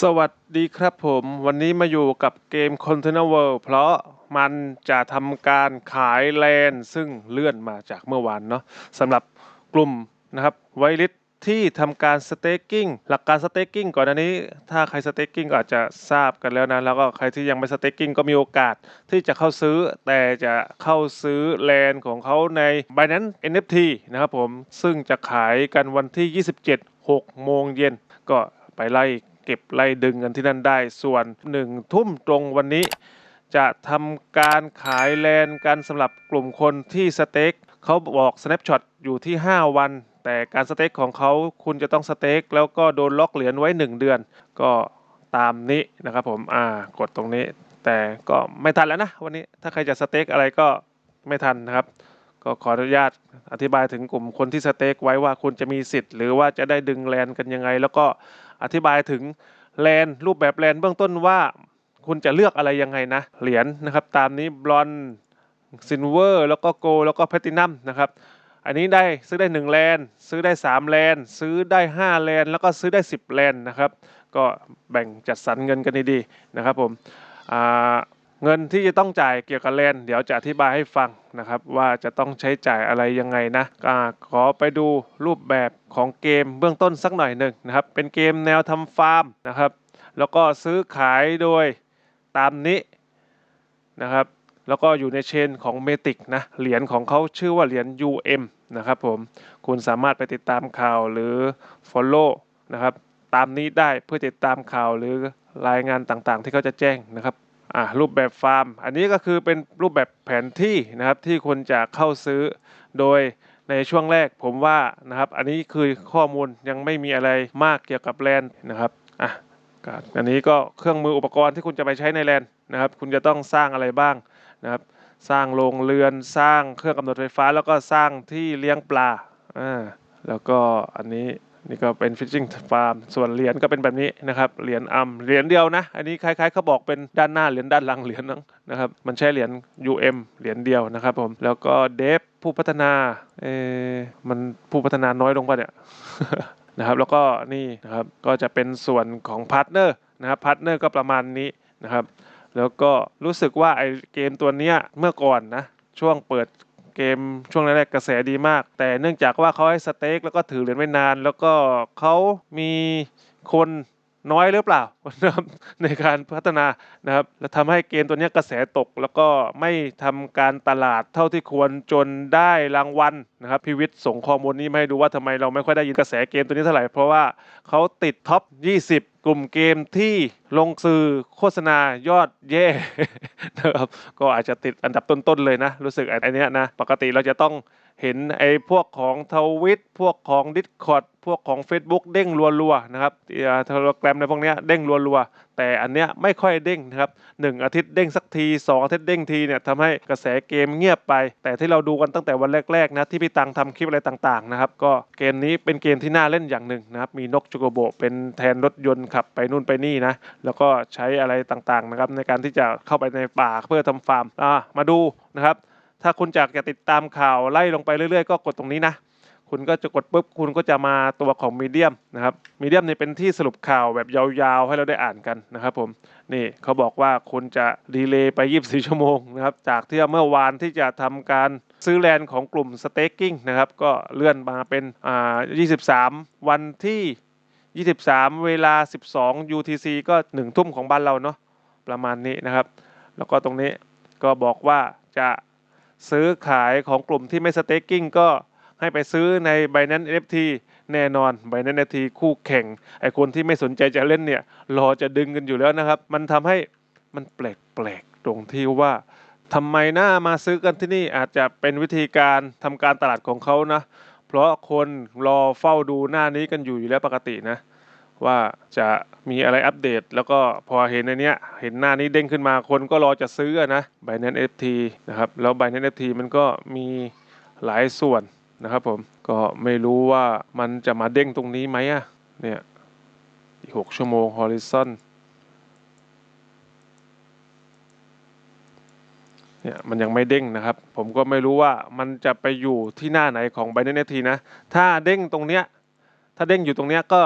สวัสดีครับผม วันนี้มาอยู่กับเกม Container World เพราะมันจะทำการขายแลนซึ่งเลื่อนมาจากเมื่อวานเนาะสำหรับกลุ่มนะครับไวลิสที่ทำการสเต็กกิ้งหลักการสเต็กกิ้งก่อนอันนี้ ถ้าใครสเต็กกิ้งก็อาจจะทราบกันแล้วนะ แล้วก็ใครที่ยังไม่สเต็กกิ้งก็มีโอกาสที่จะเข้าซื้อ แต่จะเข้าซื้อแลนของเขาใน Binance NFT นะครับผม ซึ่งจะขายกันวันที่ 27 6โมงเย็นก็ไปไล่ เก็บไล่ดึงกันที่นั่นได้ ส่วนหนึ่งทุ่มตรงวันนี้ จะทำการขายแลนกันสำหรับกลุ่มคนที่สเต็กเขาบอก snapshot อยู่ที่ 5 วัน แต่การสเต็กของเขาคุณจะต้องสเต็กแล้วก็โดนล็อกเหรียญไว้ 1 เดือน ก็ตามนี้นะครับผมอ่ากดตรงนี้ แต่ก็ไม่ทันแล้วนะวันนี้ถ้าใครจะสเต็กอะไรก็ไม่ทันนะครับก็ขออนุญาตอธิบายถึงกลุ่มคนที่สเต็กไว้ว่าคุณจะมีสิทธิ์ หรือว่าจะได้ดึงแลนกันยังไง แล้วก็ อธิบายถึงแลนรูปแบบแลนเบื้องต้นว่าคุณจะเลือกอะไรยังไงนะ เหรียญนะครับ ตามนี้บลอนซินเวอร์แล้วก็โกแล้วก็แพตินัมนะครับ อันนี้ได้ซื้อได้ 1 แลนซื้อได้ 3 แลนซื้อได้ 5 แลนแล้วก็ซื้อได้ 10 แลนนะครับ ก็แบ่งจัดสรรเงินกันดีๆนะครับผมอ่า เงินที่จะต้องจ่ายเกี่ยวกับแลนเดี๋ยวจะอธิบายให้ฟังนะครับ ว่าจะต้องใช้จ่ายอะไรยังไงนะอขอไปดูรูปแบบของเกมเบื้องต้นสักหน่อยหนึ่งนะครับ เป็นเกมแนวทำฟาร์มนะครับ แล้วก็ซื้อขายโดยตามนี้นะครับแล้วก็อยู่ในเชนของเมติกนะ เหรียญของเขาชื่อว่าเหรียญ UM นะครับผม คุณสามารถไปติดตามข่าวหรือ Follow นะครับ ตามนี้ได้เพื่อติดตามข่าวหรือรายงานต่างๆ ที่เขาจะแจ้งนะครับ อ่ารูปแบบฟาร์ม อันนี้ก็คือเป็นรูปแบบแผนที่นะครับที่คนจะเข้าซื้อโดยในช่วงแรกผมว่านะครับ อันนี้คือข้อมูลยังไม่มีอะไรมากเกี่ยวกับแลนด์นะครับอะก็อันนี้ก็เครื่องมืออุปกรณ์ที่คุณจะไปใช้ในแลนด์นะครับ คุณจะต้องสร้างอะไรบ้างนะครับ สร้างโรงเรือนสร้างเครื่องกำเนิดไฟฟ้า แล้วก็สร้างที่เลี้ยงปลาอ่าแล้วก็อันนี้ นี่ก็เป็น fishing farm ส่วนเหรียญก็เป็นแบบนี้นะครับเหรียญอัมเหรียญเดียวนะ อันนี้คล้ายๆเขาบอกเป็นด้านหน้าเหรียญด้านหลังเหรียญนั้งนะครับมันใช้เหรียญ UM เหรียญเดียวนะครับผมแล้วก็เดฟผู้พัฒนาเออมันผู้พัฒนาน้อยลงป่ะเนี่ยนะครับแล้วก็นี่นะครับก็จะเป็นส่วนของพาร์ทเนอร์นะครับพาร์ทเนอร์ก็ประมาณนี้นะครับแล้วก็รู้สึกว่าไอเกมตัวเนี้ยเมื่อก่อนนะช่วงเปิด เกมช่วงแรกๆกระแสดีมาก แต่เนื่องจากว่าเขาให้สเต็กแล้วก็ถือเหรียญไว้นาน แล้วก็เขามีคน น้อยหรือเปล่านะครับในการพัฒนานะครับและทำให้เกมตัวนี้กระแสตก แล้วก็ไม่ทำการตลาดเท่าที่ควรจนได้รางวัลนะครับพิวิทย์ส่งข้อมูลนี้มาให้ดูว่าทำไมเราไม่ค่อยได้ยินกระแสเกมตัวนี้เท่าไหร่ เพราะว่าเขาติดท็อป 20 กลุ่มเกมที่ลงสื่อโฆษณายอดแย่นะครับก็อาจจะติดอันดับต้นๆเลยนะ รู้สึกไอันนี้นะปกติเราจะต้อง เห็นไอ้พวกของทวิตพวกของ Discord พวกของ Facebook เด้งรัวๆนะครับเทเลกรมในพวกนี้เด้งรัวๆ แต่อันเนี้ยไม่ค่อยเด้งนะครับหนึ่งอาทิตย์เด้งสักทีสองอาทิตย์เด้งทีเนี่ยทำให้กระแสเกมเงียบไป แต่ที่เราดูกันตั้งแต่วันแรกๆนะที่พี่ตังทำคลิปอะไรต่างๆนะครับก็เกมนี้เป็นเกมที่น่าเล่นอย่างหนึ่งนะครับมีนกจูโกโบเป็นแทนรถยนต์ขับไปนู่นไปนี่นะแล้วก็ใช้อะไรต่างๆนะครับในการที่จะเข้าไปในป่าเพื่อทำฟาร์มมาดูนะครับ ถ้าคุณอยากจะติดตามข่าวไล่ลงไปเรื่อยๆ ก็กดตรงนี้นะ คุณก็จะกดปุ๊บคุณก็จะมาตัวของมีเดียมนะครับมีเดียมเนี่ยเป็นที่สรุปข่าวแบบยาวๆ ให้เราได้อ่านกันนะครับผมนี่เขาบอกว่าคุณจะดีเลย์ไป 24 ชั่วโมงนะครับจากที่เมื่อวานที่จะทำการซื้อแลนด์ของกลุ่มสเต็กกิ้งนะครับก็เลื่อนมาเป็นอ่า23 วันที่ 23 เวลา 12 UTC ก็ 1 ทุ่มของบ้านเราเนาะประมาณนี้นะครับ แล้วก็ตรงนี้ก็บอกว่าจะ ซื้อขายของกลุ่มที่ไม่สเต็กกิ้งก็ให้ไปซื้อใน Binance NFT แน่นอน Binance NFT คู่แข่ง ไอคนที่ไม่สนใจจะเล่นเนี่ย รอจะดึงกันอยู่แล้วนะครับ มันทำให้มันแปลกๆ ตรงที่ว่าทำไมหน้ามาซื้อกันที่นี่อาจจะเป็นวิธีการทำการตลาดของเขานะ เพราะคนรอเฝ้าดูหน้านี้กันอยู่อยู่แล้วปกตินะ ว่าจะ มีอะไรอัปเดต แล้วก็พอเห็นในเนี้ยเห็นหน้านี้เด้งขึ้นมาคนก็รอจะซื้อนะ Binance FT นะครับ แล้ว Binance FT มันก็มีหลายส่วนนะครับผมก็ไม่รู้ว่ามันจะมาเด้งตรงนี้ไหมอะเนี่ยอีกหกชั่วโมง Horizon เนี่ยมันยังไม่เด้งนะครับ ผมก็ไม่รู้ว่ามันจะไปอยู่ที่หน้าไหนของ Binance FT นะ ถ้าเด้งตรงเนี้ยถ้าเด้งอยู่ตรงเนี้ยก็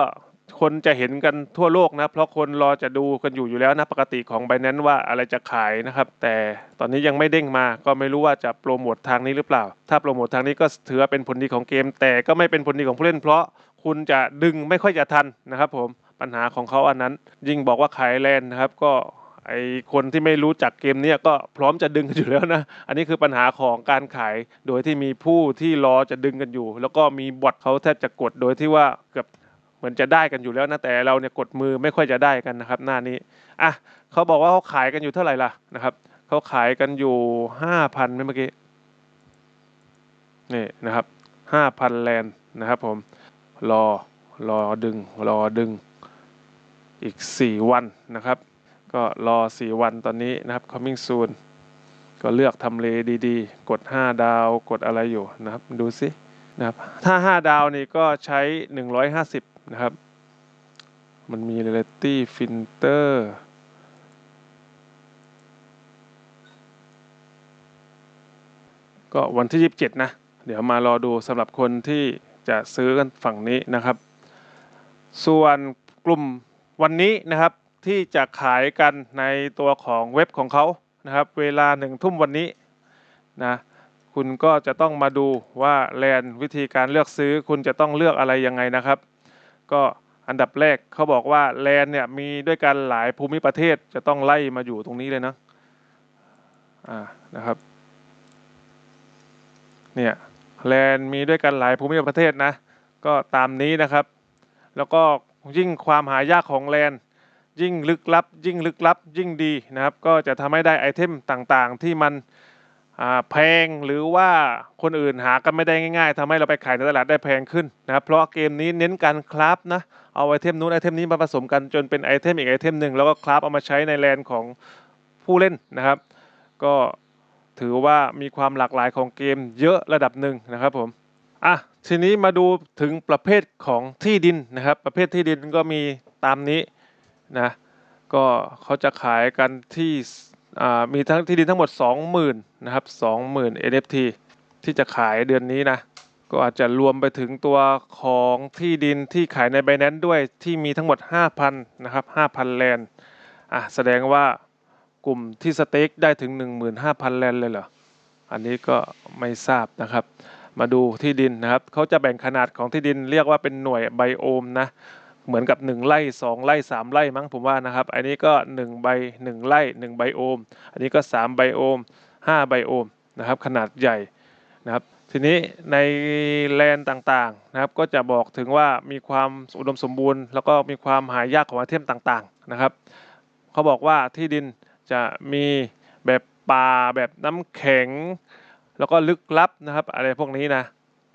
คนจะเห็นกันทั่วโลกนะเพราะคนรอจะดูกันอยู่อยู่แล้วนะปกติของ b บ n a n c e ว่าอะไรจะขายนะครับ แต่ตอนนี้ยังไม่เด้งมาก็ไม่รู้ว่าจะโปรโมททางนี้หรือเปล่า ถ้าโปรโมททางนี้ก็ถือว่าเป็นผลดีของเกม แต่ก็ไม่เป็นผลดีของผู้เล่น เพราะคุณจะดึงไม่ค่อยจะทันนะครับผมปัญหาของเขาอันนั้น ยิ่งบอกว่าขายแลนด์นะครับก็ไอคนที่ไม่รู้จักเกมเนี้ยก็พร้อมจะดึงกันอยู่แล้วนะ อันนี้คือปัญหาของการขาย โดยที่มีผู้ที่รอจะดึงกันอยู่ แล้วก็มีบอทเขาแทบจะกดโดยที่ว่าเกือบ เหมือนจะได้กันอยู่แล้วนะแต่เราเนี่ยกดมือไม่ค่อยจะได้กันนะครับ หน้านี้อะเขาบอกว่าเขาขายกันอยู่เท่าไหร่ล่ะนะครับเขาขายกันอยู่ห้าพันเมื่อกี้นี่นะครับห้าพันแลนด์นะครับผมรอรอดึงรอดึงอีกสี่วันนะครับ ก็รอ 4 วันตอนนี้นะครับ coming soon ก็เลือกทำเลดีๆ กด 5 ดาวกดอะไรอยู่นะครับ ดูสินะครับถ้า 5 ดาวนี่ก็ใช้ 150 นะครับ มันมี reality filter ก็วันที่ 27 นะ เดี๋ยวมารอดูสำหรับคนที่จะซื้อกันฝั่งนี้นะครับ ส่วนกลุ่มวันนี้นะครับที่จะขายกันในตัวของเว็บของเขานะครับ เวลาหนึ่งทุ่มวันนี้นะคุณก็จะต้องมาดูว่าแลนวิธีการเลือกซื้อคุณจะต้องเลือกอะไรยังไงนะครับ ก็อันดับแรกเขาบอกว่าแลนเนี่ยมีด้วยกันหลายภูมิประเทศจะต้องไล่มาอยู่ตรงนี้เลยนะอ่านะครับเนี่ยแลนมีด้วยกันหลายภูมิประเทศนะก็ตามนี้นะครับ แล้วก็ยิ่งความหายากของแลนยิ่งลึกลับ ยิ่งลึกลับ ยิ่งดีนะครับ ก็จะทำให้ได้ไอเทมต่างๆ ที่มัน แพงหรือว่าคนอื่นหากันไม่ได้ง่ายๆทำให้เราไปขายในตลาดได้แพงขึ้นนะครับเพราะเกมนี้เน้นการคราฟนะเอาไอเทมนู้นไอเทมนี้มาผสมกันจนเป็นไอเทมอีกไอเทมหนึ่งแล้วก็คราฟเอามาใช้ในแลนของผู้เล่นนะครับ ก็ถือว่ามีความหลากหลายของเกมเยอะระดับหนึ่งนะครับผมอะทีนี้มาดูถึงประเภทของที่ดินนะครับ ประเภทที่ดินก็มีตามนี้นะก็เขาจะขายกันที่ มีทั้งที่ดินทั้งหมด 20,000นะครับ20,000 NFT ที่จะขายเดือนนี้นะ ก็อาจจะรวมไปถึงตัวของที่ดินที่ขายใน Binance ด้วยที่มีทั้งหมด 5,000นะครับ5,000 แลนด์อะแสดงว่ากลุ่มที่สเต็กได้ถึง 15,000 แลนด์เลยเหรอ อันนี้ก็ไม่ทราบนะครับ มาดูที่ดินนะครับ เขาจะแบ่งขนาดของที่ดินเรียกว่าเป็นหน่วยไบโอมนะ เหมือนกับ 1 ไร่ 2 ไร่ 3 ไร่มั้งผมว่านะครับ อันนี้ก็ 1 ใบ 1 ไร่ 1 ไบโอม อันนี้ก็ 3 ไบโอม 5 ไบโอมนะครับ ขนาดใหญ่นะครับ ทีนี้ในแลนต่างๆนะครับ ก็จะบอกถึงว่ามีความอุดมสมบูรณ์ แล้วก็มีความหายากของไอเทมต่างๆนะครับ เขาบอกว่าที่ดินจะมีแบบป่าแบบน้ำแข็ง แล้วก็ลึกลับนะครับ อะไรพวกนี้นะ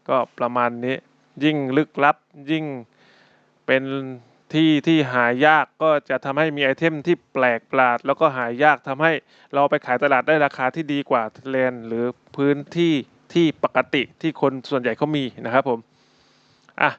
ก็ประมาณนี้ยิ่งลึกลับยิ่ง เป็นที่ที่หายากก็จะทำให้มีไอเทมที่แปลกประหลาด แล้วก็หายากทำให้เราไปขายตลาดได้ราคาที่ดีกว่าแลนหรือพื้นที่ที่ปกติที่คนส่วนใหญ่เขามีนะครับผมอะ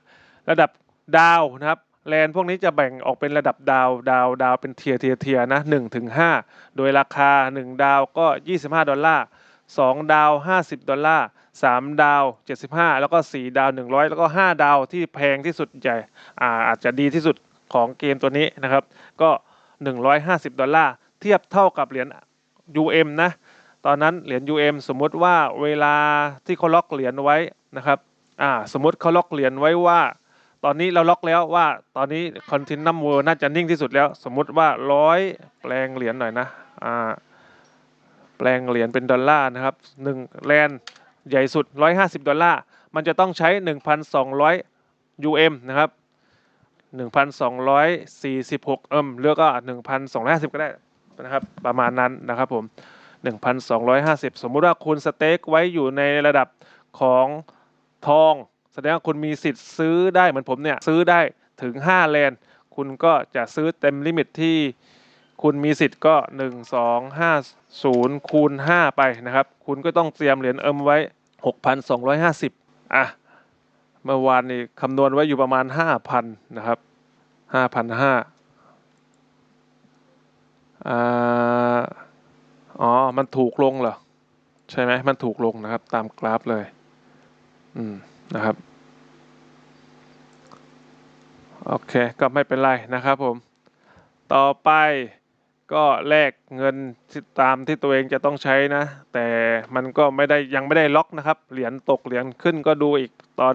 ระดับดาวนะครับแลนพวกนี้จะแบ่งออกเป็นระดับดาวดาวดาวเป็นเทียเทียเทียนะหนึ่งถึงห้าโดยราคา 1 ดาวก็ 25 ดอลลาร์2ดาว 50 ดอลลาร์ 3 ดาว 75 แล้วก็ 4 ดาว 100 แล้วก็ 5 ดาวที่แพงที่สุดใหญ่อาอาจจะดีที่สุดของเกมตัวนี้นะครับ ก็ 150 ดอลลาร์ เทียบเท่ากับเหรียญ UM นะ ตอนนั้นเหรียญ UM สมมติว่าเวลาที่เขาล็อกเหรียญไว้นะครับอ่าสมมติเขาล็อกเหรียญไว้ว่า ตอนนี้เราล็อกแล้วว่าตอนนี้คอนตินัมเวอร์น่าจะนิ่งที่สุดแล้ว สมมติว่าร้อยแปลงเหรียญหน่อยนะอ่าแปลงเหรียญเป็นดอลลาร์นะครับหนึ่งแลน ใหญ่สุด 150 ดอลลาร์ มันจะต้องใช้ 1,200 UM นะครับ 1,246เอิมเลือกก็ 1,250 ก็ได้นะครับ ประมาณนั้นนะครับผม 1,250 สมมุติว่าคุณสเต็กไว้อยู่ในระดับของทอง แสดงว่าคุณมีสิทธิ์ซื้อได้เหมือนผมเนี่ย ซื้อได้ถึง 5 แลนคุณก็จะซื้อเต็มลิมิตที่คุณมีสิทธิ์ก็ 1 2 5 0คูณ5ไปนะครับ คุณก็ต้องเตรียมเหรียญเอิมไว้ 6,250 อะ เมื่อวานนี้คำนวณไว้อยู่ประมาณ 5,000 นะครับ 5,500อ่าอ๋อ มันถูกลงเหรอ ใช่ไหมมันถูกลงนะครับ ตามกราฟเลย อืม นะครับ โอเค ก็ไม่เป็นไรนะครับผม ต่อไป ก็แลกเงินที่ตามที่ตัวเองจะต้องใช้นะ แต่มันก็ไม่ได้ยังไม่ได้ล็อกนะครับ เหรียญตกเหรียญขึ้นก็ดูอีกตอน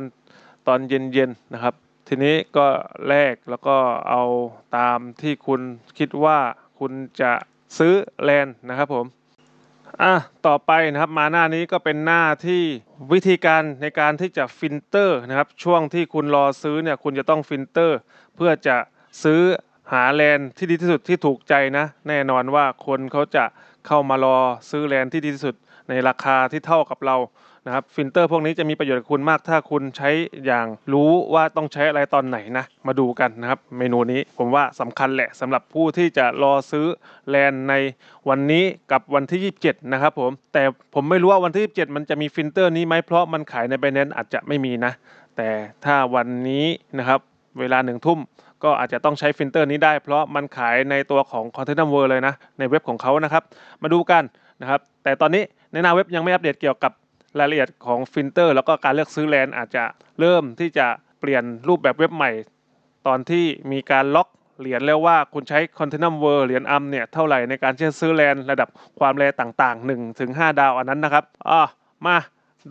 ตอนเย็นๆนะครับ ทีนี้ก็แลกแล้วก็เอาตามที่คุณคิดว่าคุณจะซื้อแลนนะครับผมอะต่อไปนะครับมาหน้านี้ก็เป็นหน้าที่วิธีการในการที่จะฟิลเตอร์นะครับ ช่วงที่คุณรอซื้อเนี่ยคุณจะต้องฟิลเตอร์ เพื่อจะซื้อ หาแลนด์ที่ดีที่สุดที่ถูกใจนะ แน่นอนว่าคนเขาจะเข้ามารอซื้อแลนด์ที่ดีที่สุดในราคาที่เท่ากับเรานะครับฟิลเตอร์พวกนี้จะมีประโยชน์กับคุณมากถ้าคุณใช้อย่างรู้ว่าต้องใช้อะไรตอนไหนนะ มาดูกันนะครับ เมนูนี้ผมว่าสำคัญแหละสำหรับผู้ที่จะรอซื้อแลนด์ในวันนี้กับวันที่ 27 นะครับผม แต่ผมไม่รู้ว่าวันที่ 27 มันจะมีฟิลเตอร์นี้ไหมเพราะมันขายใน b บ n a n c e อาจจะไม่มีนะ แต่ถ้าวันนี้นะครับเวลาหนึ่งทุ่ม ก็อาจจะต้องใช้ฟิลเตอร์นี้ได้ เพราะมันขายในตัวของ Content World เลยนะ ในเว็บของเขานะครับ มาดูกันนะครับ แต่ตอนนี้ในหน้าเว็บยังไม่อัปเดตเกี่ยวกับรายละเอียดของฟิลเตอร์แล้วก็การเลือกซื้อแลนอาจจะเริ่มที่จะเปลี่ยนรูปแบบเว็บใหม่ ตอนที่มีการล็อกเหรียญแล้วว่าคุณใช้ Continuum World เหรียญอัมเนี่ยเท่าไหร่ในการที่จะซื้อแลนระดับความแรงต่างๆ1ถึง5ดาวอันนั้นนะครับอะมา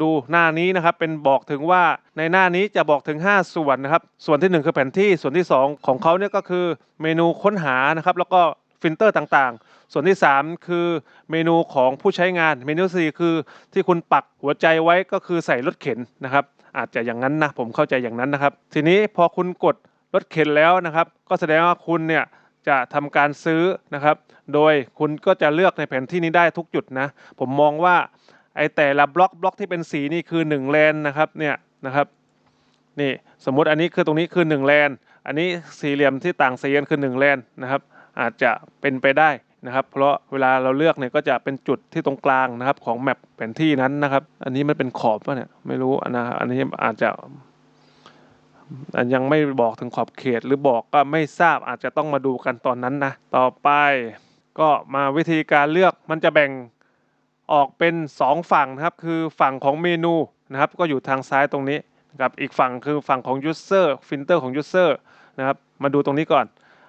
ดูหน้านี้นะครับเป็นบอกถึงว่าในหน้านี้จะบอกถึง 5 ส่วนนะครับ ส่วนที่ 1 คือแผนที่ส่วนที่ 2 ของเขาเนี่ยก็คือเมนูค้นหานะครับแล้วก็ฟิลเตอร์ต่างๆ ส่วนที่ 3 คือเมนูของผู้ใช้งาน เมนู 4 คือที่คุณปักหัวใจไว้ก็คือใส่รถเข็นนะครับ อาจจะอย่างนั้นนะผมเข้าใจอย่างนั้นนะครับ ทีนี้พอคุณกดรถเข็นแล้วนะครับ ก็แสดงว่าคุณเนี่ยจะทำการซื้อนะครับ โดยคุณก็จะเลือกในแผนที่นี้ได้ทุกจุดนะ ผมมองว่า ไอแต่ละบล็อกบล็อกที่เป็นสีนี่คือ1แลนนะครับเนี่ยนะครับนี่สมมุติอันนี้คือตรงนี้คือ1แลนอันนี้สี่เหลี่ยมที่ต่างสีกันคือ1แลนนะครับอาจจะเป็นไปได้นะครับ เพราะเวลาเราเลือกเนี่ยก็จะเป็นจุดที่ตรงกลางนะครับของแมปแผนที่นั้นนะครับ อันนี้มันเป็นขอบป่ะเนี่ยไม่รู้นะอันนี้อาจจะอันยังไม่บอกถึงขอบเขตหรือบอกก็ไม่ทราบอาจจะต้องมาดูกันตอนนั้นนะ ต่อไปก็มาวิธีการเลือกมันจะแบ่ง ออกเป็น 2 ฝั่งนะครับ คือฝั่งของเมนูนะครับ ก็อยู่ทางซ้ายตรงนี้นะครับอีกฝั่งคือฝั่งของ user filter ของ user นะครับ มาดูตรงนี้ก่อน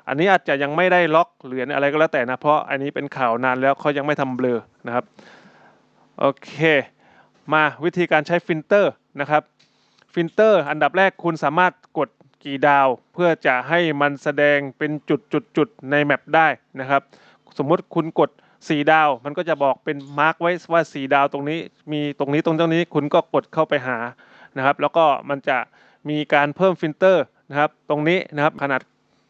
อันนี้อาจจะยังไม่ได้ล็อกเหรียญอะไรก็แล้วแต่นะ เพราะอันนี้เป็นข่าวนานแล้วเขายังไม่ทำเบลอนะครับ โอเค มาวิธีการใช้ฟิลเตอร์นะครับฟิลเตอร์อันดับแรกคุณสามารถกดกี่ดาว เพื่อจะให้มันแสดงเป็นจุดจุดจุดๆๆในแมปได้นะครับ สมมติคุณกด 4ดาว มันก็จะบอกเป็นมาร์กไว้ว่า4ดาวตรงนี้ มีตรงนี้ตรงตรงนี้คุณก็กดเข้าไปหานะครับ แล้วก็มันจะมีการเพิ่มฟิลเตอร์นะครับ ตรงนี้นะครับขนาด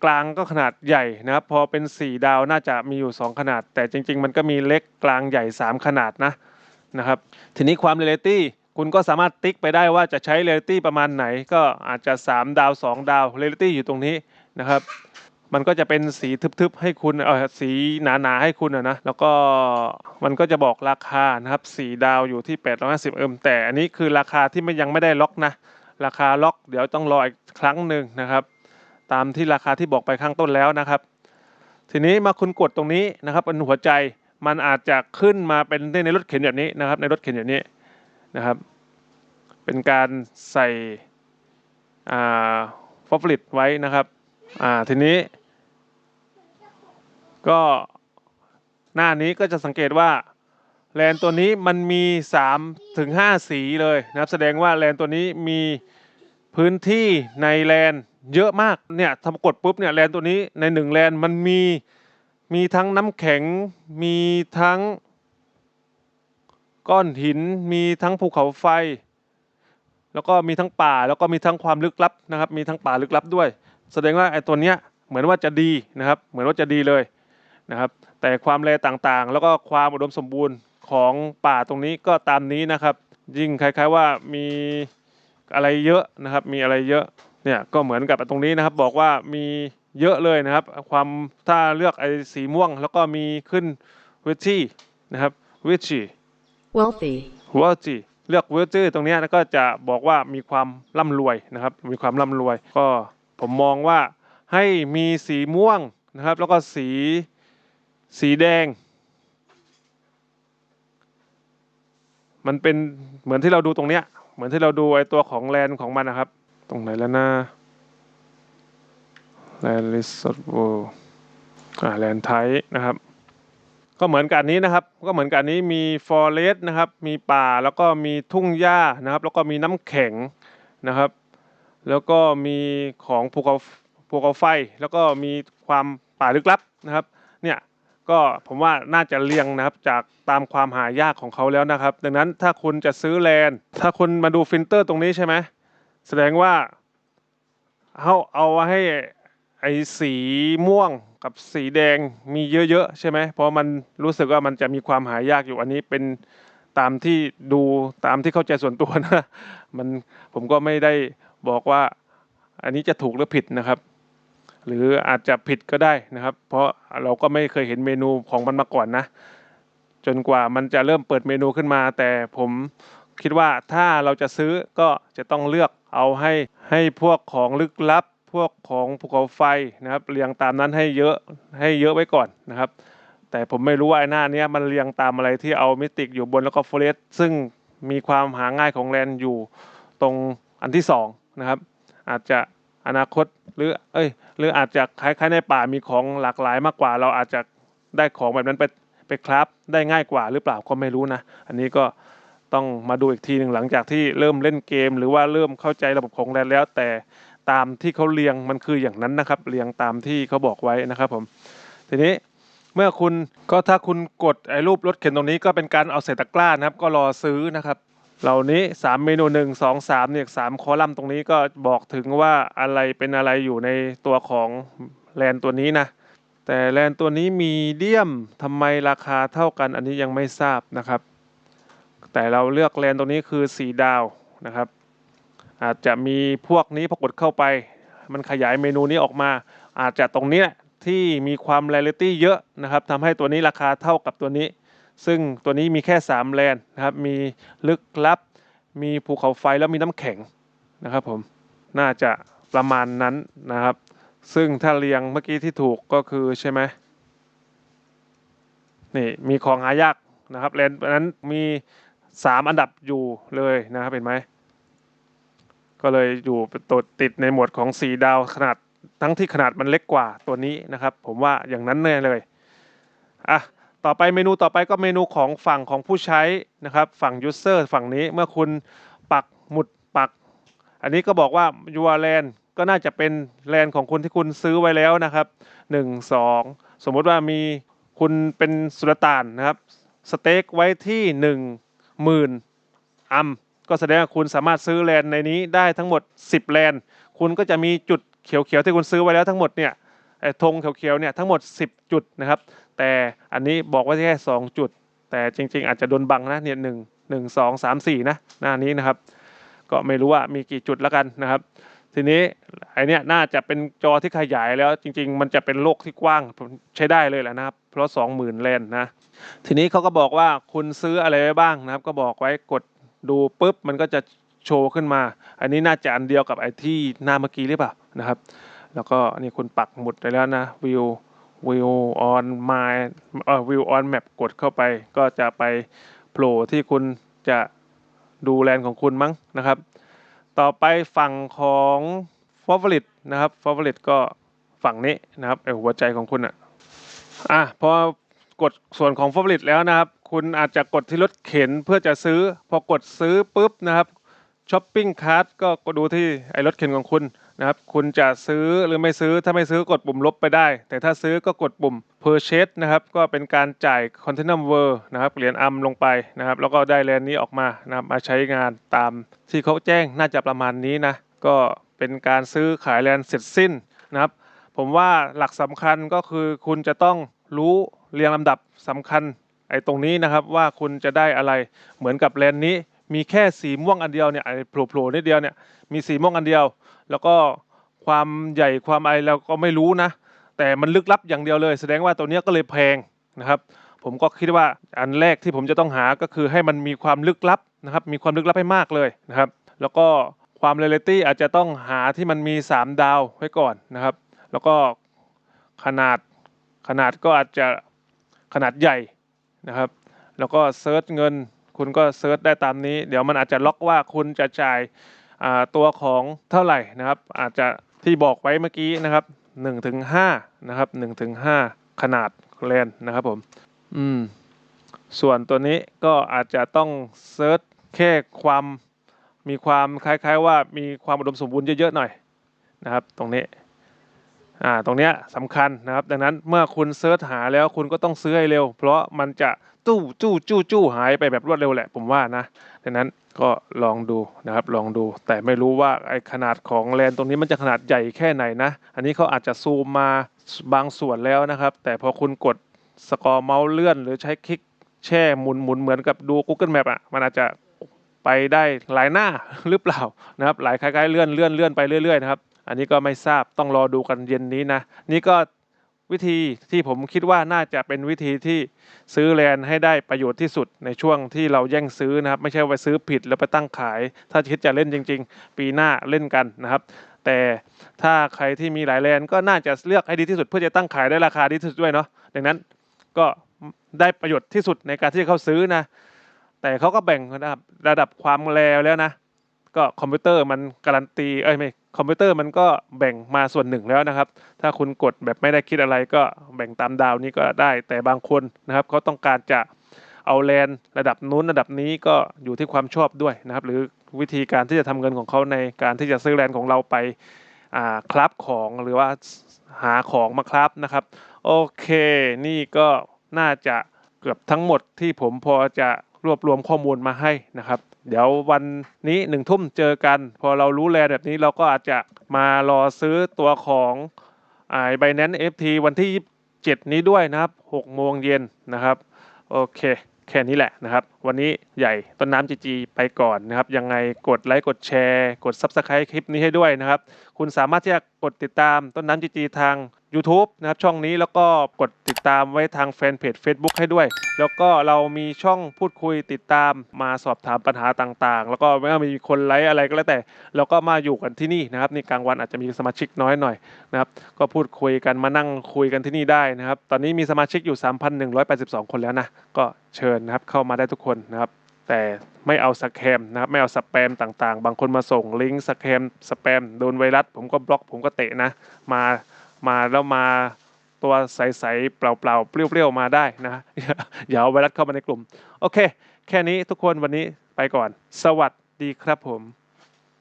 กลางก็ขนาดใหญ่นะครับ พอเป็น 4 ดาวน่าจะมีอยู่ 2 ขนาด แต่จริง ๆ มันก็มีเล็กกลางใหญ่ 3 ขนาดนะนะครับ ทีนี้ความเรเลตี้คุณก็สามารถติ๊กไปได้ว่าจะใช้เรเลตี้ประมาณไหน ก็อาจจะ 3 ดาว 2 ดาวเรเลตี้อยู่ตรงนี้นะครับ มันก็จะเป็นสีทึบๆให้คุณเออสีหนาๆให้คุณนะแล้วก็มันก็จะบอกราคานะครับสีดาวอยู่ที่ 850 เอิมแต่อันนี้คือราคาที่มันยังไม่ได้ล็อกนะ ราคาล็อกเดี๋ยวต้องรออีกครั้งหนึ่งนะครับ ตามที่ราคาที่บอกไปข้างต้นแล้วนะครับ ทีนี้มาคุณกดตรงนี้นะครับเป็นหัวใจมันอาจจะขึ้นมาเป็นในรถเข็นแบบนี้นะครับ ในรถเข็นแบบนี้นะครับ เป็นการใส่อ่าฟอฟลิตไว้นะครับอ่าทีนี้ ก็หน้านี้ก็จะสังเกตว่าแลนตัวนี้มันมี3ถึง5สีเลยนะครับ แสดงว่าแลนตัวนี้มีพื้นที่ในแลนเยอะมากเนี่ยทำกดปุ๊บเนี่ยแลนตัวนี้ในหนึ่งแลนมันมีมีทั้งน้ำแข็งมีทั้งก้อนหินมีทั้งภูเขาไฟ แล้วก็มีทั้งป่าแล้วก็มีทั้งความลึกลับนะครับ มีทั้งป่าลึกลับด้วย แสดงว่าไอ้ตัวเนี้ยเหมือนว่าจะดีนะครับ เหมือนว่าจะดีเลย นะครับ แต่ความแรต่างๆ แล้วก็ความอุดมสมบูรณ์ของป่าตรงนี้ก็ตามนี้นะครับ ยิ่งคล้าย ๆว่ามีอะไรเยอะนะครับ มีอะไรเยอะเนี่ยก็เหมือนกับตรงนี้นะครับ บอกว่ามีเยอะเลยนะครับ ความถ้าเลือกไอ้สีม่วง แล้วก็มีขึ้นวิชีนะครับวิชี wealthy, หัวจีเลือกเวอร์จือตรงเนี้ยก็จะบอกว่ามีความร่ำรวยนะครับ มีความร่ำรวย ก็ผมมองว่าให้มีสีม่วงนะครับ แล้วก็สี สีแดง มันเป็นเหมือนที่เราดูตรงเนี้ย เหมือนที่เราดูไอตัวของแลนของมันนะครับ ตรงไหนแล้วนะแลนลิสต์เวิลด์อ่าแลนไทนะครับ ก็เหมือนกับนนี้นะครับ ก็เหมือนกับนนี้มีฟอเรสต์นะครับ มีป่าแล้วก็มีทุ่งหญ้านะครับ แล้วก็มีน้ำแข็งนะครับ แล้วก็มีของภูเขาภูเขาไฟ แล้วก็มีความป่าลึกลับนะครับ เนี่ย ก็ผมว่าน่าจะเรียงนะครับจากตามความหายากของเขาแล้วนะครับ ดังนั้นถ้าคุณจะซื้อแลนถ้าคุณมาดูฟิลเตอร์ตรงนี้ใช่ไหมแสดงว่าเอาเอาให้ไอ้สีม่วงกับสีแดงมีเยอะๆใช่ไหมเพราะมันรู้สึกว่ามันจะมีความหายากอยู่อันนี้เป็นตามที่ดูตามที่เข้าใจส่วนตัวนะมันผมก็ไม่ได้บอกว่าอันนี้จะถูกหรือผิดนะครับ หรืออาจจะผิดก็ได้นะครับ เพราะเราก็ไม่เคยเห็นเมนูของมันมาก่อนนะ จนกว่ามันจะเริ่มเปิดเมนูขึ้นมา แต่ผมคิดว่าถ้าเราจะซื้อก็จะต้องเลือกเอาให้ให้พวกของลึกลับ พวกของภูเขาไฟนะครับเรียงตามนั้นให้เยอะให้เยอะไว้ก่อนนะครับ แต่ผมไม่รู้ว่าไอ้หน้าเนี้ยมันเรียงตามอะไรที่เอามิติกอยู่บนแล้วก็โฟเรสซึ่งมีความหาง่ายของแลนอยู่ตรงอันที่สองนะครับ อาจจะ อนาคตหรือเอ้ยหรืออาจจะคล้ายๆในป่ามีของหลากหลายมากกว่า เราอาจจะได้ของแบบนั้นไปไปคราฟได้ง่ายกว่าหรือเปล่าก็ไม่รู้นะ อันนี้ก็ต้องมาดูอีกทีหนึ่งหลังจากที่เริ่มเล่นเกม หรือว่าเริ่มเข้าใจระบบของแลนแล้ว แต่ตามที่เขาเรียงมันคืออย่างนั้นนะครับ เรียงตามที่เขาบอกไว้นะครับผมทีนี้เมื่อคุณก็ถ้าคุณกดไอ้รูปรถเข็นตรงนี้ก็เป็นการเอาใส่ตะกร้านะครับ ก็รอซื้อนะครับ เหล่านี้ 3 เมนู 1 2 3เนี่ยสามคอลัมน์ตรงนี้ก็บอกถึงว่าอะไรเป็นอะไรอยู่ในตัวของแลนตัวนี้นะ แต่แลนตัวนี้มีเดียมทำไมราคาเท่ากันอันนี้ยังไม่ทราบนะครับ แต่เราเลือกแลนตัวนี้คือสีดาวนะครับ อาจจะมีพวกนี้พอกดเข้าไป มันขยายเมนูนี้ออกมา อาจจะตรงนี้ที่มีความเรลิตี้เยอะนะครับทำให้ตัวนี้ราคาเท่ากับตัวนี้ ซึ่งตัวนี้มีแค่ 3 แลนนะครับ มีลึกลับ มีภูเขาไฟแล้วมีน้ำแข็งนะครับผม น่าจะประมาณนั้นนะครับ ซึ่งถ้าเรียงเมื่อกี้ที่ถูกก็คือใช่ไหมนี่มีของหายากนะครับแลนนั้นมี 3 อันดับอยู่เลยนะครับเห็นไหม ก็เลยอยู่ตัวติดในหมวดของสีดาวขนาดทั้งที่ขนาดมันเล็กกว่าตัวนี้นะครับ ผมว่าอย่างนั้นแน่เลยอะ ต่อไปเมนูต่อไปก็เมนูของฝั่งของผู้ใช้นะครับ ฝั่ง user ฝั่งนี้เมื่อคุณปักหมุดปัก อันนี้ก็บอกว่า URL ก็น่าจะเป็นแลนของคุณที่คุณซื้อไว้แล้วนะครับ 1 2 สมมติว่ามีคุณเป็นสุลต่านนะครับสเต็กไว้ที่1 0,000อัมก็แสดงว่าคุณสามารถซื้อแลนในนี้ได้ทั้งหมด 10 แลน คุณก็จะมีจุดเขียวๆที่คุณซื้อไว้แล้วทั้งหมดเนี่ย ไอ้ธงเขียวๆเนี่ยทั้งหมด 10 จุดนะครับ แต่อันนี้บอกว่าแค่2จุด แต่จริง ๆ อาจจะโดนบังนะเนี่ยหนึ่งหนึ่งสองสามสี่นะหน้านี้นะครับ ก็ไม่รู้ว่ามีกี่จุดแล้วกันนะครับ ทีนี้ไอเนี้ยน่าจะเป็นจอที่ขยายแล้วจริง ๆ มันจะเป็นโลกที่กว้างใช้ได้เลยแหละนะครับ เพราะ 20,000แลนนะ ทีนี้เขาก็บอกว่าคุณซื้ออะไรไว้บ้างนะครับ ก็บอกไว้กดดูปุ๊บมันก็จะโชว์ขึ้นมา อันนี้น่าจะอันเดียวกับไอที่หน้าเมื่อกี้หรือเปล่านะครับ แล้วก็นี่คุณปักหมุดไปแล้วนะวิววิวออนมาเอ่อวิวออนแมปกดเข้าไป ก็จะไปโผล่ที่คุณจะดูแลนของคุณมั้งนะครับ ต่อไปฝั่งของ favorite นะครับ favorite ก็ฝั่งนี้นะครับไอหัวใจของคุณอะอะพอกดส่วนของ favorite แล้วนะครับ คุณอาจจะกดที่รถเข็นเพื่อจะซื้อ พอกดซื้อปุ๊บนะครับช้อปปิ้งคาร์ก็ดูที่ไอรถเข็นของคุณ นะครับ คุณจะซื้อหรือไม่ซื้อถ้าไม่ซื้อกดปุ่มลบไปได้ แต่ถ้าซื้อก็กดปุ่ม purchase นะครับ ก็เป็นการจ่าย container world นะครับเหรียญอัมลงไปนะครับ แล้วก็ได้แลนนี้ออกมานะครับมาใช้งานตามที่เขาแจ้งน่าจะประมาณนี้นะ ก็เป็นการซื้อขายแลนเสร็จสิ้นนะครับ ผมว่าหลักสำคัญก็คือคุณจะต้องรู้เรียงลำดับสำคัญไอ้ตรงนี้นะครับว่าคุณจะได้อะไรเหมือนกับแลนนี้มีแค่สีม่วงอันเดียวเนี่ยไอ้โผล่ๆนิดเดียวเนี่ยมีสีม่วงอันเดียว แล้วก็ความใหญ่ความอะไรเราก็ไม่รู้นะ แต่มันลึกลับอย่างเดียวเลย แสดงว่าตัวเนี้ยก็เลยแพงนะครับ ผมก็คิดว่าอันแรกที่ผมจะต้องหาก็คือให้มันมีความลึกลับนะครับ มีความลึกลับให้มากเลยนะครับ แล้วก็ความเร a ลิตี้อาจจะต้องหาที่มันมี 3 ดาวไว้ก่อนนะครับ แล้วก็ขนาดขนาดก็อาจจะขนาดใหญ่นะครับ แล้วก็เซิร์ชเงิน คุณก็เซิร์ชได้ตามนี้ เดี๋ยวมันอาจจะล็อกว่าคุณจะจ่าย ตัวของเท่าไหร่นะครับ อาจจะที่บอกไว้เมื่อกี้นะครับ1ถึง5นะครับ1ถึง5ขนาดแลนนะครับผมอืมส่วนตัวนี้ก็อาจจะต้องเซิร์ชแค่ความมีความคล้ายๆว่ามีความอุดมสมบูรณ์เยอะๆหน่อยนะครับ ตรงนี้อ่าตรงเนี้ยสำคัญนะครับ ดังนั้นเมื่อคุณเซิร์ชหาแล้วคุณก็ต้องซื้อให้เร็ว เพราะมันจะตู้จู้จู้จู้หายไปแบบรวดเร็วแหละผมว่านะดังนั้น ก็ลองดูนะครับลองดู แต่ไม่รู้ว่าไอขนาดของแลนตรงนี้มันจะขนาดใหญ่แค่ไหนนะ อันนี้เขาอาจจะซูมมาบางส่วนแล้วนะครับ แต่พอคุณกดสกอร์เมาส์เลื่อน หรือใช้คลิกแช่หมุนหมุนเหมือนกับดู Google Map อะมันอาจจะไปได้หลายหน้าหรือเปล่านะครับ หลายคล้ายๆเลื่อนเลื่อนเลื่อนไปเรื่อยๆนะครับ อันนี้ก็ไม่ทราบต้องรอดูกันเย็นนี้นะ นี่ก็ วิธีที่ผมคิดว่าน่าจะเป็นวิธีที่ซื้อแลนด์ให้ได้ประโยชน์ที่สุดในช่วงที่เราแย่งซื้อนะครับ ไม่ใช่ว่าซื้อผิดแล้วไปตั้งขาย ถ้าคิดจะเล่นจริง ๆ ปีหน้าเล่นกันนะครับ แต่ถ้าใครที่มีหลายแลนด์ก็น่าจะเลือกให้ดีที่สุด เพื่อจะตั้งขายได้ราคาดีที่สุดด้วยเนาะดังนั้นก็ได้ประโยชน์ที่สุดในการที่เขาซื้อนะ แต่เขาก็แบ่งระดับระดับความแรงแล้วนะ ก็คอมพิวเตอร์มันการันตีเอ้ยไม่คอมพิวเตอร์มันก็แบ่งมาส่วนหนึ่งแล้วนะครับ ถ้าคุณกดแบบไม่ได้คิดอะไรก็แบ่งตามดาวนี้ก็ได้ แต่บางคนนะครับเขาต้องการจะเอาแลนระดับนู้นระดับนี้ก็อยู่ที่ความชอบด้วยนะครับ หรือวิธีการที่จะทำเงินของเขาในการที่จะซื้อแลนของเราไปอ่าคราฟของหรือว่าหาของมาคราฟนะครับ โอเค นี่ก็น่าจะเกือบทั้งหมดที่ผมพอจะ รวบรวมข้อมูลมาให้นะครับ เดี๋ยววันนี้หนึ่งทุ่มเจอกัน พอเรารู้แลแบบนี้เราก็อาจจะมารอซื้อตัวของไอ้ไบแนนเอฟทีวันที่ 7 นี้ด้วยนะครับ6โมงเย็นนะครับ โอเคแค่นี้แหละนะครับ วันนี้ใหญ่ต้นน้ำจีจีไปก่อนนะครับ ยังไงกดไลค์กดแชร์ กด Subscribe คลิปนี้ให้ด้วยนะครับ คุณสามารถที่จะกดติดตามต้นน้ำจีจีทาง YouTube นะครับช่องนี้แล้วก็กดติดตามไว้ทางแฟนเพจ Facebook ให้ด้วย แล้วก็เรามีช่องพูดคุยติดตามมาสอบถามปัญหาต่างๆ แล้วก็ไม่ว่ามีคนไลค์อะไรก็แล้วแต่เราก็มาอยู่กันที่นี่นะครับนี่กลางวันอาจจะมีสมาชิกน้อยหน่อยนะครับก็พูดคุยกันมานั่งคุยกันที่นี่ได้นะครับ ตอนนี้มีสมาชิกอยู่ 3,182 คนแล้วนะ ก็เชิญนะครับเข้ามาได้ทุกคนนะครับ แต่ไม่เอาสแคมนะครับไม่เอาสแปมต่างๆ บางคนมาส่งลิงก์สแคมสแปมโดนไวรัสผมก็บล็อกผมก็เตะนะมา มาแล้วมาตัวใสๆเปล่าๆเปรี้ยวๆมาได้นะอย่าเอาไวรัสเข้ามาในกลุ่ม โอเค แค่นี้ทุกคนวันนี้ไปก่อน สวัสดีครับผม